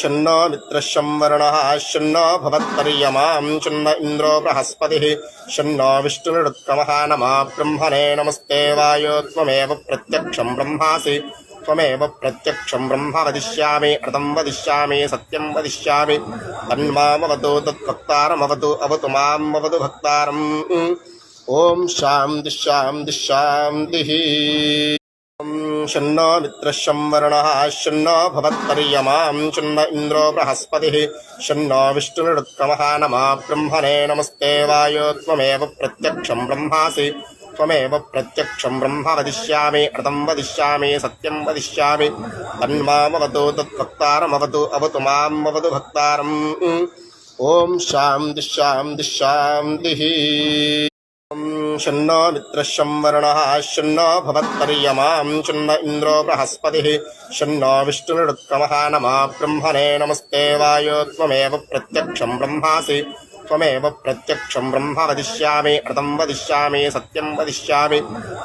शन्नो मित्रशं वर्णः शन्नो भवत्पर्यमां शन्न इन्द्रो बृहस्पतिः शन्नो विष्णुरुत्तमः नमः ब्रह्मणे नमस्ते वायो त्वमेव प्रत्यक्षं ब्रह्मासि त्वमेव प्रत्यक्षं ब्रह्म वदिष्यामि ऋतं वदिष्यामि सत्यं वदिष्यामि तन्मामवतु तत्भक्तारमवतु अवतु माम् अवतु भक्तारम् ॐ शान्ति शान्ति शान्तिः शन्नो मित्रशं वर्णः शन्नो भवत्पर्यमां शन्न इन्द्रो बृहस्पतिः शन्नो विष्णुरुत्तमः नमः ब्रह्मणे नमस्ते वायो त्वमेव प्रत्यक्षं ब्रह्मासि त्वमेव प्रत्यक्षं ब्रह्म वदिष्यामि ऋतं वदिष्यामि सत्यं वदिष्यामि तन्मामवतु तत्भक्तारमवतु अवतु माम् अवतु भक्तारम् ॐ शान्ति शान्ति शान्तिः शन्नो मित्रशं वर्णः शन्नो भवत्पर्यमां शन्न इन्द्रो बृहस्पतिः शन्नो विष्णुरुत्तमः नमः ब्रह्मणे नमस्ते वायो त्वमेव प्रत्यक्षं ब्रह्मासि त्वमेव प्रत्यक्षं ब्रह्म वदिष्यामि ऋतं वदिष्यामि सत्यं वदिष्यामि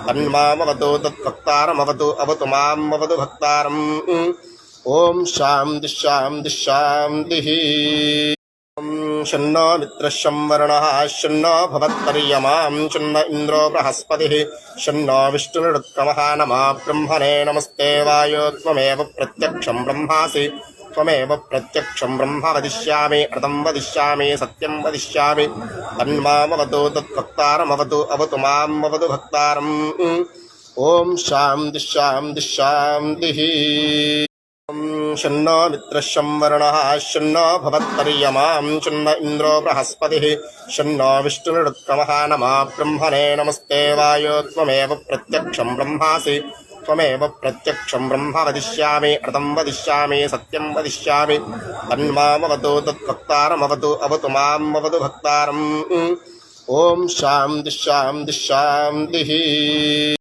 तन्मामवतु तत्भक्तारमवतु अवतु माम् अवतु भक्तारम् ॐ शान्ति शान्ति शान्तिः शन्नो मित्रशं वर्णः शन्नो भवत्पर्यमां शन्न इन्द्रो बृहस्पतिः शन्नो विष्णुरुत्तमः नमः ब्रह्मणे नमस्ते वायो त्वमेव प्रत्यक्षं ब्रह्मासि त्वमेव प्रत्यक्षं ब्रह्म वदिष्यामि ऋतं वदिष्यामि सत्यं वदिष्यामि तन्मामवतु तत्भक्तारमवतु अवतु माम् अवतु भक्तारम् ॐ शान्ति शान्ति शान्तिः शन्नो मित्रशं वर्णः शन्नो भवत्पर्यमां शन्न इन्द्रो बृहस्पतिः शन्नो विष्णुरुत्तमः नमः ब्रह्मणे नमस्ते वायो त्वमेव प्रत्यक्षं ब्रह्मासि त्वमेव प्रत्यक्षं ब्रह्म वदिष्यामि ऋतं वदिष्यामि सत्यं वदिष्यामि तन्मामवतु तत्भक्तारमवतु अवतु माम् अवतु भक्तारम् ॐ शान्ति शान्ति शान्तिः